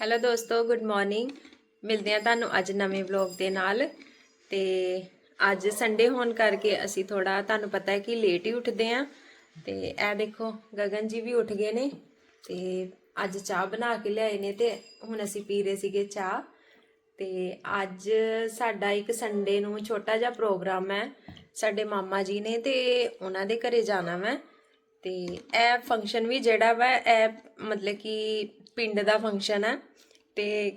Hello ਦੋਸਤੋ good morning ਮਿਲਦੇ ਆ ਤੁਹਾਨੂੰ ਅੱਜ ਨਵੇਂ ਵਲੌਗ ਦੇ ਨਾਲ। ਤੇ ਅੱਜ ਸੰਡੇ ਹੋਣ ਕਰਕੇ ਅਸੀਂ ਥੋੜਾ ਤੁਹਾਨੂੰ ਪਤਾ ਹੈ ਕਿ ਲੇਟ ਹੀ ਉੱਠਦੇ ਆ ਤੇ ਇਹ ਦੇਖੋ, ਗਗਨ ਜੀ ਵੀ ਉੱਠ ਗਏ ਨੇ। ਤੇ ਅੱਜ ਚਾਹ ਬਣਾ ਕੇ ਲਿਆਏ ਨੇ ਤੇ ਹੁਣ ਅਸੀਂ ਪੀ ਰਹੇ ਸੀਗੇ ਚਾਹ। ਤੇ ਅੱਜ ਸਾਡਾ ਇੱਕ ਸੰਡੇ ਨੂੰ ਛੋਟਾ ਜਿਹਾ ਪ੍ਰੋਗਰਾਮ ਹੈ। ਸਾਡੇ ਮਾਮਾ ਜੀ ਨੇ ਤੇ ਉਹਨਾਂ ਦੇ ਘਰੇ ਜਾਣਾ ਮੈਂ ਤੇ ਇਹ ਫੰਕਸ਼ਨ ਵੀ ਜਿਹੜਾ ਵਾ, ਇਹ ਮਤਲਬ ਕਿ ਪਿੰਡ ਦਾ ਫੰਕਸ਼ਨ ਹੈ ਤੇ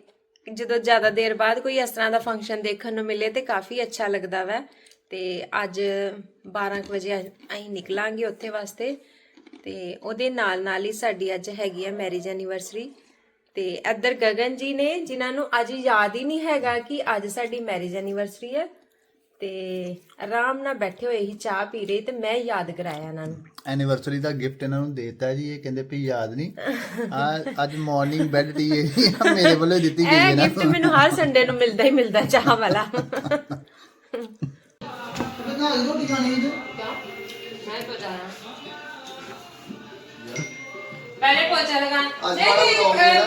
ਜਦੋਂ ਜ਼ਿਆਦਾ ਦੇਰ ਬਾਅਦ ਕੋਈ ਇਸ ਤਰ੍ਹਾਂ ਦਾ ਫੰਕਸ਼ਨ ਦੇਖਣ ਨੂੰ ਮਿਲੇ ਤੇ ਕਾਫੀ ਅੱਛਾ ਲੱਗਦਾ ਵੈ। ਤੇ ਅੱਜ 12 ਕੁ ਵਜੇ ਅਸੀਂ ਨਿਕਲਾਂਗੇ ਉੱਥੇ ਵਾਸਤੇ ਤੇ ਉਹਦੇ ਨਾਲ ਨਾਲ ਹੀ ਸਾਡੀ ਅੱਜ ਹੈਗੀ ਹੈ ਮੈਰਿਜ ਐਨੀਵਰਸਰੀ ਤੇ ਇੱਧਰ ਗਗਨ ਜੀ ਨੇ, ਜਿਨ੍ਹਾਂ ਨੂੰ ਅੱਜ ਯਾਦ ਹੀ ਨਹੀਂ ਹੈਗਾ ਕਿ ਅੱਜ ਸਾਡੀ ਮੈਰਿਜ ਐਨੀਵਰਸਰੀ ਹੈ ਤੇ ਆਰਾਮ ਨਾਲ ਬੈਠੇ ਹੋਏ ਹੀ ਚਾਹ ਪੀ ਰਹੇ ਤੇ ਮੈਂ ਯਾਦ ਕਰਾਇਆ ਇਹਨਾਂ ਨੂੰ। ਐਨੀਵਰਸਰੀ ਦਾ ਗਿਫਟ ਇਹਨਾਂ ਨੂੰ ਦੇਤਾ ਜੀ ਇਹ ਕਹਿੰਦੇ ਵੀ ਯਾਦ ਨਹੀਂ। ਆ ਅੱਜ ਮਾਰਨਿੰਗ ਬੈੱਡ ਟੀ ਇਹ ਮੇਰੇ ਵੱਲੋਂ ਦਿੱਤੀ ਗਈ ਹੈ ਨਾ। ਇਹ ਗਿਫਟ ਮੈਨੂੰ ਹਰ ਸੰਡੇ ਨੂੰ ਮਿਲਦਾ ਹੀ ਮਿਲਦਾ ਚਾਹ ਵਾਲਾ। ਪਹਿਲੇ ਪੋਚਾ ਲਗਾ ਨਹੀਂ ਕੋਈ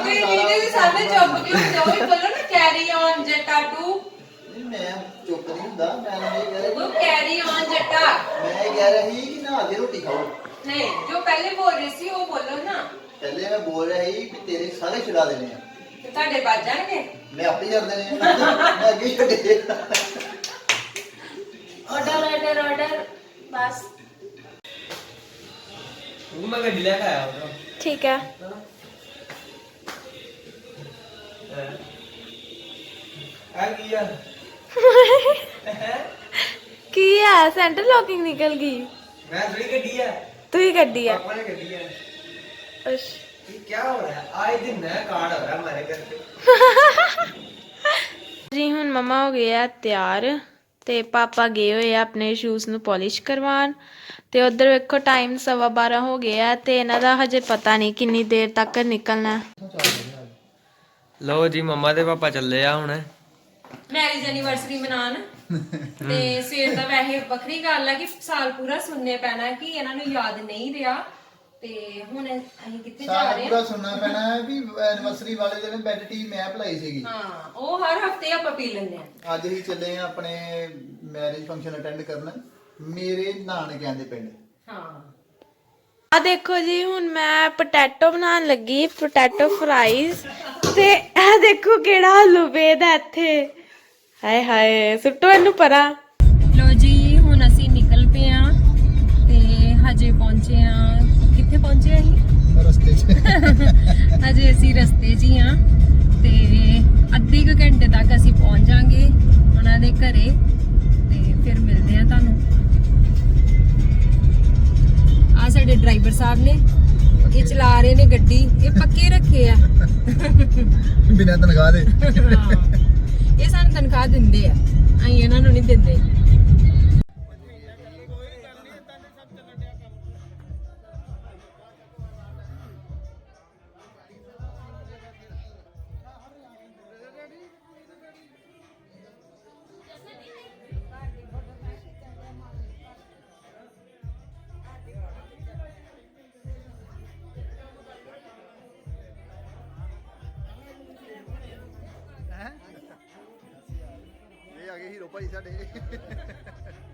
ਕੋਈ ਨਹੀਂ ਸਾਡੇ ਚੁੱਪ ਕਿਉਂ ਜਾਓ? ਬੋਲੋ ਨਾ ਕੈਰੀ ਔਨ ਜਟਾ ਟੂ ਮੈਂ ਚੁੱਪ ਨਹੀਂ ਹੁੰਦਾ ਮੈਂ ਇਹ ਕਹਿ वो ਰਿਹਾ कैरी ऑन जट्टा ਮੈਂ ਇਹ ਕਹਿ ਰਹੀ ਕਿ ਨਾ ਕੇ ਰੋਟੀ ਖਾਓ नहीं जो पहले बोल रही थी वो बोलो ना ਪਹਿਲੇ ਮੈਂ ਬੋਲ ਰਿਹਾ ਸੀ ਕਿ ਤੇਰੇ ਸਾਰੇ ਛੁਡਾ ਦੇਣੇ ਆ तो ਤੁਹਾਡੇ ਬਾਜ ਜਾਣਗੇ ਮੈਂ ਆਪੇ ਕਰ ਦੇਣੇ ਆ ਮੈਂ ਅੱਗੇ ਹੀ ਛੱਡੇ ਆਰਡਰ ਆਰਡਰ ਆਰਡਰ ਬਸ ਉਹ ਮੈਂ ਗੱਡੀ ਲੈ ਕੇ ਆਇਆ ਹਾਂ ਠੀਕ ਹੈ ਆ ਕੀ ਆ ਕੀ ਆ? ਸੈਂਟਰ ਲੋਕਿੰਗ ਨਿਕਲ ਗਈ। ਮੈਂ ਥੋੜੀ ਗੱਡੀ ਆ। ਤੂੰ ਹੀ ਗੱਡੀ ਆ। ਪਾਪਾ ਗੱਡੀ ਆ। ਅਸ਼ ਇਹ ਕੀ ਹੋ ਰਿਹਾ? ਆਏ ਦਿਨ ਨया ਕਾਂਡ ਹੋ ਰਿਹਾ ਮਾਰੇ ਘਰ ਤੇ। ਜੀ ਹੁਣ ਮਮਾ ਹੋ ਗਏ ਆ ਤਿਆਰ ਤੇ ਪਾਪਾ ਗਏ ਹੋਏ ਆ ਆਪਣੇ ਸ਼ੂਜ਼ ਨੂੰ ਪੋਲਿਸ਼ ਕਰਵਾਉਣ ਤੇ ਉਧਰ ਵੇਖੋ ਟਾਈਮ 12:30 ਹੋ ਗਿਆ ਤੇ ਇਹਨਾਂ ਦਾ ਹਜੇ ਪਤਾ ਨਹੀਂ ਕਿੰਨੀ ਦੇਰ ਤੱਕ ਨਿਕਲਣਾ। ਲਓ ਜੀ ਮੰਮਾ ਦੇ ਪਾਪਾ ਚੱਲੇ ਆ ਹੁਣ। ਮੈਰਿਜ ਐਨੀਵਰਸਰੀ ਮਨਾਉਣ। ਤੇ ਸਵੇਰ ਦਾ ਵੈਸੇ ਵੱਖਰੀ ਗੱਲ ਹੈ ਕਿ ਸਾਲ ਪੂਰਾ ਸੁਣਨੇ ਪੈਣਾ ਕਿ ਇਹਨਾਂ ਨੂੰ ਯਾਦ ਨਹੀਂ ਰਿਹਾ। ਤੇ ਹੁਣ ਅਸੀਂ ਕਿੱਥੇ ਜਾ ਸਾਰਾ ਰਹੇ ਹਾਂ ਪੂਰਾ ਸੁਣਨਾ ਪੈਣਾ ਹੈ ਵੀ ਐਨਵਰਸਰੀ ਵਾਲੇ ਦਿਨ ਬੈੱਡ ਟੀ ਮੈਂ ਭਲਾਈ ਸੀਗੀ। ਹਾਂ ਉਹ ਹਰ ਹਫ਼ਤੇ ਆਪਾਂ ਪੀ ਲੈਂਦੇ ਆ। ਅੱਜ ਹੀ ਚੱਲੇ ਆ ਆਪਣੇ ਮੈਰਿਜ ਫੰਕਸ਼ਨ ਅਟੈਂਡ ਕਰਨ ਮੇਰੇ ਨਾਨਕਿਆਂ ਦੇ ਪਿੰਡ। ਹਾਂ। ਆ ਦੇਖੋ ਜੀ ਹੁਣ ਮੈਂ ਪੋਟੈਟੋ ਬਣਾਉਣ ਲੱਗੀ ਪੋਟੈਟੋ ਫਰਾਈਜ਼ ਤੇ ਇਹ ਦੇਖੋ ਕਿਹੜਾ ਆਲੂ ਪੇਦਾ ਇੱਥੇ। ਹਾਏ ਹਾਏ ਸੁੱਟੋ ਇਹਨੂੰ ਪਰਾਂ। ਲੋ ਜੀ ਹੁਣ ਅਸੀਂ ਨਿਕਲ ਪਏ ਆ ਤੇ ਹਜੇ ਪਹੁੰਚੇ ਆ ਕਿੱਥੇ ਪਹੁੰਚੇ ਆ ਅਸੀਂ? ਰਸਤੇ 'ਚ। ਹਜੇ ਅਸੀਂ ਰਸਤੇ 'ਚ ਹੀ ਆ ਤੇ ਅੱਧੇ ਕੁ ਘੰਟੇ ਤੱਕ ਅਸੀਂ ਪਹੁੰਚ ਜਾਾਂਗੇ ਉਹਨਾਂ ਦੇ ਘਰੇ ਤੇ ਫਿਰ ਮਿਲਦੇ ਆ ਤੁਹਾਨੂੰ। ਆ ਸਾਡੇ ਡਰਾਈਵਰ ਸਾਹਿਬ ਨੇ ਇਹ ਚਲਾ ਰਹੇ ਨੇ ਗੱਡੀ ਇਹ ਪੱਕੇ ਰੱਖੇ ਆ। ਬਿਨਾਂ ਤਨਖਾਹ ਦੇ। ਹਾਂ। ਇਹ ਸਾਨੂੰ ਤਨਖਾਹ ਦਿੰਦੇ ਆ। ਅਸੀਂ ਇਹਨਾਂ ਨੂੰ ਨਹੀਂ ਦਿੰਦੇ। ਇਹ ਆ ਗਏ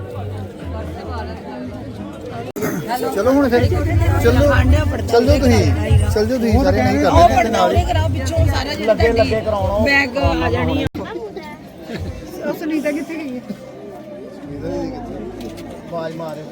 ਚਲੋ ਹੁਣ ਫਿਰ ਚੱਲੋ ਚੱਲੋ ਤੁਸੀਂ ਚਲ ਜੋ ਤੁਸੀਂ ਸਾਰੇ ਨਹੀਂ ਕਰਦੇ ਤੇ ਨਾਲ ਹੀ ਲੱਗੇ ਲੱਗੇ ਕਰਾਉਣਾ। ਬੈਗ ਆ ਜਾਣੀ ਆਵਾਜ਼ ਮਾਰੇ।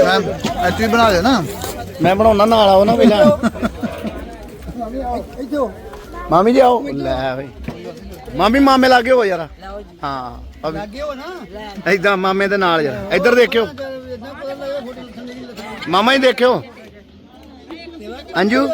ਮੈਮ ਬਣਾ ਲਿਓ ਨਾ। ਮੈਂ ਬਣਾਉਣਾ ਨਾਲ ਆਓ ਨਾ ਪਹਿਲਾਂ। ਮਾਮੀ ਜੀ ਆਓ। ਲੈ ਬਈ ਮਾਮੀ ਮਾਮੇ ਲਾਗੇ ਹੋ ਯਾਰ। ਹਾਂ ਲੱਗੇ ਹੋ ਨਾ। ਇਦਾਂ ਮਾਮੇ ਦੇ ਨਾਲ ਯਾਰ। ਇੱਧਰ ਦੇਖਿਓ। ਮਾਮਾ ਹੀ ਦੇਖਿਓ। ਅੰਜੂ।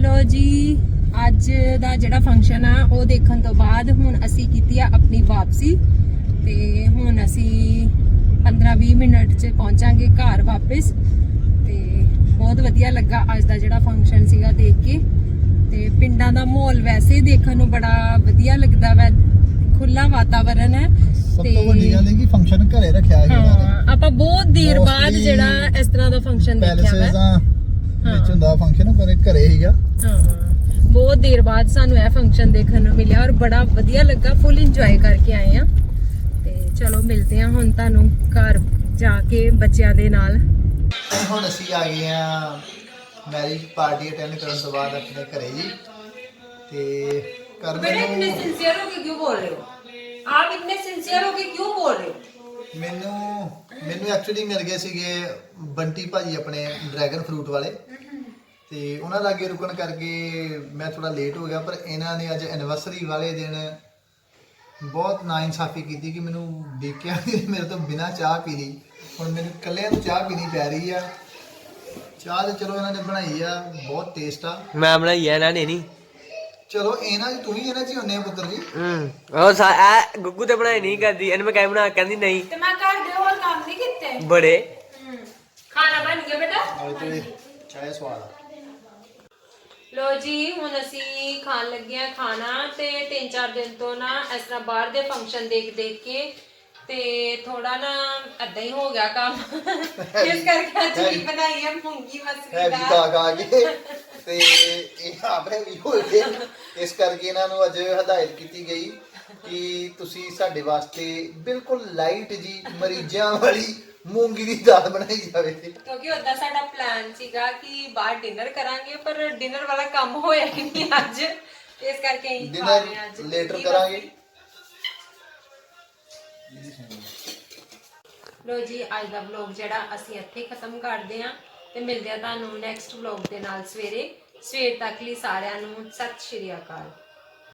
ਲੋ ਜੀ ਅੱਜ ਦਾ ਜਿਹੜਾ ਫੰਕਸ਼ਨ ਆ ਉਹ ਦੇਖਣ ਤੋਂ ਬਾਅਦ ਹੁਣ ਅਸੀਂ ਕੀਤੀ ਆ ਆਪਣੀ ਵਾਪਸੀ। ਤੇ ਹੁਣ ਅਸੀਂ 15-20 ਮਿੰਟ 'ਚ ਪਹੁੰਚਾਂਗੇ ਘਰ ਵਾਪਸ। ਤੇ ਬਹੁਤ ਵਧੀਆ ਲੱਗਾ ਅੱਜ ਦਾ ਜਿਹੜਾ ਫੰਕਸ਼ਨ ਸੀਗਾ ਦੇਖ ਕੇ। ਤੇ ਪਿੰਡਾਂ ਦਾ ਮਾਹੌਲ ਵੈਸੇ ਹੀ ਦੇਖਣ ਨੂੰ ਬੜਾ ਵਧੀਆ ਲੱਗਦਾ ਵੈ ਖੁੱਲਾ ਵਾਤਾਵਰਣ ਹੈ। ਸਭ ਤੋਂ ਵੱਡੀ ਗੱਲ ਇਹ ਕਿ ਫੰਕਸ਼ਨ ਘਰੇ ਰੱਖਿਆ ਹਾਂ ਆਪਾਂ ਬਹੁਤ ਦੇਰ ਬਾਅਦ ਜਿਹੜਾ ਇਸ ਤਰ੍ਹਾਂ ਦਾ ਫੰਕਸ਼ਨ ਦੇਖਿਆ ਦਾ ਵਿੱਚ ਹੁੰਦਾ ਫੰਕਸ਼ਨ ਪਰ ਇਹ ਘਰੇ ਹੀਗਾ ਬਹੁਤ ਦੇਰ ਬਾਅਦ ਸਾਨੂੰ ਇਹ ਫੰਕਸ਼ਨ ਦੇਖਣ ਨੂੰ ਮਿਲਿਆ ਔਰ ਬੜਾ ਵਧੀਆ ਲੱਗਾ ਫੁੱਲ ਇੰਜੋਏ ਕਰਕੇ ਆਏ ਆ ਤੇ ਚਲੋ ਮਿਲਦੇ ਆ ਹੁਣ ਤੁਹਾਨੂੰ ਘਰ ਜਾ ਕੇ ਬੱਚਿਆਂ ਦੇ ਨਾਲ। ਹੁਣ ਅਸੀਂ ਆ ਗਏ ਆ ਮੈਰਿਜ ਪਾਰਟੀ ਅਟੈਂਡ ਕਰਨ ਤੋਂ ਬਾਅਦ ਆਪਣੇ ਘਰੇ ਜੀ। ਤੇ ਕਰਮੇ ਨੂੰ ਬੜੇ ਸਿੰਸੀਅਰ ਹੋ ਕੇ ਕਿਉਂ ਬੋਲ ਰਹੇ ਹੋ? ਆਪ ਇੰਨੇ ਸਿੰਸੀਅਰ ਹੋ ਕੇ ਕਿਉਂ ਬੋਲ ਰਹੇ ਹੋ? ਮੈਨੂੰ ਮੈਨੂੰ ਐਕਚੁਅਲੀ ਮਿਲ ਗਏ ਸੀਗੇ ਬੰਟੀ ਭਾਜੀ ਆਪਣੇ ਡਰੈਗਨ ਫਰੂਟ ਵਾਲੇ। ਤੇ ਉਹਨਾਂ ਲਾਗੇ ਰੁਕਣ ਕਰਕੇ ਮੈਂ ਥੋੜਾ ਲੇਟ ਹੋ ਗਿਆ ਪਰ ਇਹਨਾਂ ਨੇ ਅੱਜ ਐਨੀਵਰਸਰੀ ਵਾਲੇ ਦਿਨ ਬਹੁਤ ਨਾਇਨਸਾਫੀ ਕੀਤੀ ਕਿ ਮੈਨੂੰ ਦੇਖਿਆ ਕਿ ਮੇਰੇ ਤੋਂ ਬਿਨਾ ਚਾਹ ਪੀ ਲਈ ਹੁਣ ਮੈਨੂੰ ਇਕੱਲਿਆਂ ਨੂੰ ਚਾਹ ਪੀਣੀ ਪੈ ਰਹੀ ਆ। ਚਾਹ ਤੇ ਚਲੋ ਇਹਨਾਂ ਨੇ ਬਣਾਈ ਆ ਬਹੁਤ ਟੇਸਟ ਆ। ਮੈਂ ਬਣਾਈ ਆ ਇਹਨਾਂ ਨੇ ਨਹੀਂ ਚਲੋ ਇਹਨਾਂ ਦੀ ਤੂੰ ਵੀ ਇਹਨਾਂ ਚ ਹੀ ਹੁੰਨੇ ਆ ਪੁੱਤਰ ਜੀ। ਹੂੰ। ਉਹ ਸਾ ਗੁੱਗੂ ਤੇ ਬਣਾਈ ਨਹੀਂ ਕਰਦੀ ਇਹਨੂੰ ਮੈਂ ਕਹਿ ਬਣਾ ਕਹਿੰਦੀ ਨਹੀਂ। ਤੇ ਮੈਂ ਘਰ ਦੇ ਕੀਤੇ ਬੜੇ। ਖਾਣਾ ਬਣ ਗਿਆ ਬੇਟਾ? ਆਏ ਤੇ ਚਾਹ ਸਵਾਦ ਆ। ਲੋ ਜੀ ਹੁਣ ਅਸੀਂ ਖਾਣ ਲੱਗੇ ਆ ਖਾਣਾ ਤੇ 3-4 ਦਿਨ ਤੋਂ ਨਾ ਇਸ ਤਰ੍ਹਾਂ ਬਾਹਰ ਦੇ ਫੰਕਸ਼ਨ ਦੇਖ ਦੇਖ ਕੇ ਤੇ ਥੋੜਾ ਨਾ ਏਦਾਂ ਹੀ ਹੋ ਗਿਆ ਕੰਮ। ਇਸ ਕਰਕੇ ਅੱਜ ਕੀ ਬਣਾਈ ਹੈ ਮੂੰਗੀ ਮਸਰੀ ਹੈ ਵੀ ਦਾਲ। ਖਾ ਖਾ ਕੇ। ਤੇ ਇਹ ਆਪੇ ਵੀ ਹੋਏ ਗਏ। ਇਸ ਕਰਕੇ ਇਹਨਾਂ ਨੂੰ ਅੱਜ ਹਦਾਇਤ ਕੀਤੀ ਗਈ ਕਿ ਤੁਸੀਂ ਸਾਡੇ ਵਾਸਤੇ ਬਿਲਕੁਲ ਲਾਈਟ ਜੀ ਮਰੀਜ਼ਾਂ ਵਾਲੀ ਮੂੰਗੀ ਦੀ ਦਾਲ ਬਣਾਈ ਜਾਵੇ। ਕਿਉਂਕਿ ਉਦਾਂ ਸਾਡਾ ਪਲਾਨ ਸੀਗਾ ਕਿ ਬਾਹਰ ਡਿਨਰ ਕਰਾਂਗੇ ਪਰ ਡਿਨਰ ਵਾਲਾ ਕੰਮ ਹੋਇਆ ਹੀ ਨਹੀਂ ਅੱਜ। ਇਸ ਕਰਕੇ ਹਾਂ ਅੱਜ। ਡਿਨਰ ਲੇਟਰ ਕਰਾਂਗੇ। ਲੋ ਜੀ ਅੱਜ ਦਾ ਵਲੌਗ ਜਿਹੜਾ ਅਸੀਂ ਇੱਥੇ ਖਤਮ ਕਰਦੇ ਹਾਂ ਤੇ ਮਿਲਦੇ ਆ ਤੁਹਾਨੂੰ ਨੈਕਸਟ ਵਲੌਗ ਦੇ ਨਾਲ ਸਵੇਰੇ। ਸਵੇਰ ਤੱਕ ਲਈ ਸਾਰਿਆਂ ਨੂੰ ਸਤਿ ਸ਼੍ਰੀ ਅਕਾਲ।